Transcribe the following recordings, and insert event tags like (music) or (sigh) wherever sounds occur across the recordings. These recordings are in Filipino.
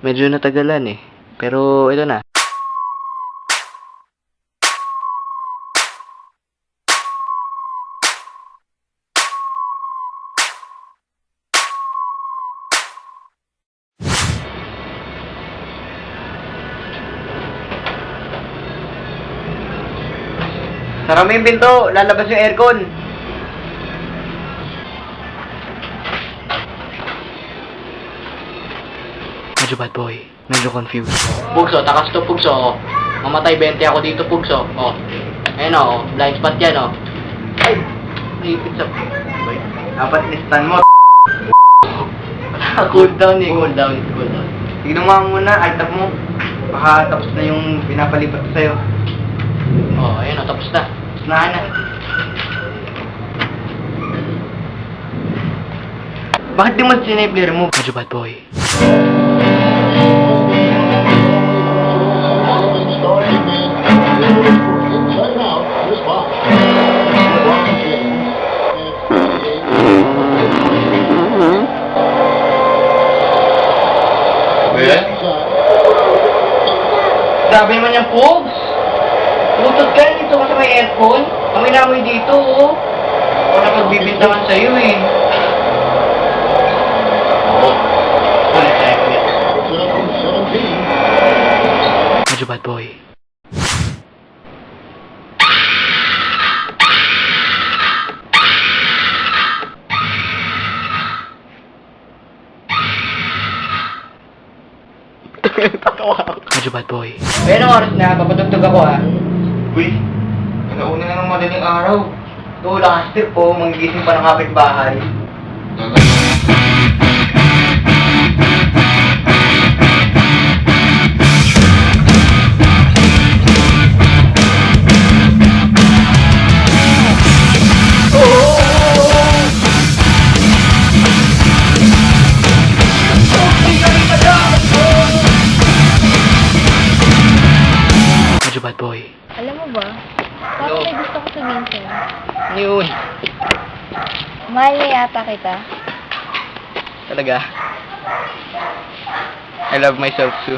Medyo natagalan eh. Pero ito na. Sara mo yung pinto, lalabas yung aircon. Medyo bad boy. Medyo confused. Pugso, takas to Pugso. oh. Mamatay 20 ako dito Pugso. Oh. Ayun oh, blind spot yan oh. Ay, naipit sa... Dapat nistan mo. (laughs) cool down eh, cool down, cool down. Tignan mo muna, alt up mo. Baka tapos na yung pinapalipat ko sa'yo. Oh, ayun oh, tapos na. Tapos na na. Bakit di mo sinable remove? Medyo bad boy. Grabe naman yung Pogs. Lutot ka, dito ka sa may aircon. Amoy na amoy dito, oh. Ako na pagbibintangan sa'yo, eh. Medyo bad boy. Medyo bad boy. Pero oras na, papatugtog ako ah. Uy, nauna na ng madaling araw. Ito, last trip po, magigising pa ng kapitbahay. Medyo boy. Alam mo ba? Parang may gusto ko sabihin sa'yo. Yun. Mahal na yata kita. Talaga. I love myself too.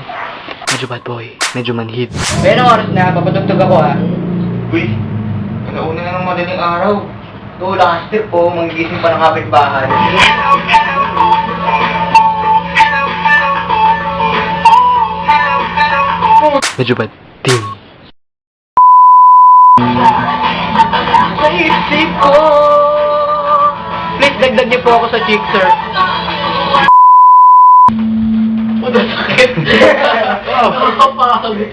Medyo bad boy. Medyo manhid. Pero oras na, papatugtog ako ah. Uy, nauna na ng madaling araw. Ito, last trip po, magigising pa ng kapitbahay. Medyo bad. Team. Sa isip ko! Please, dagdag niyo po ako sa chick, sir. Ano sakit? (laughs) Kapapakag.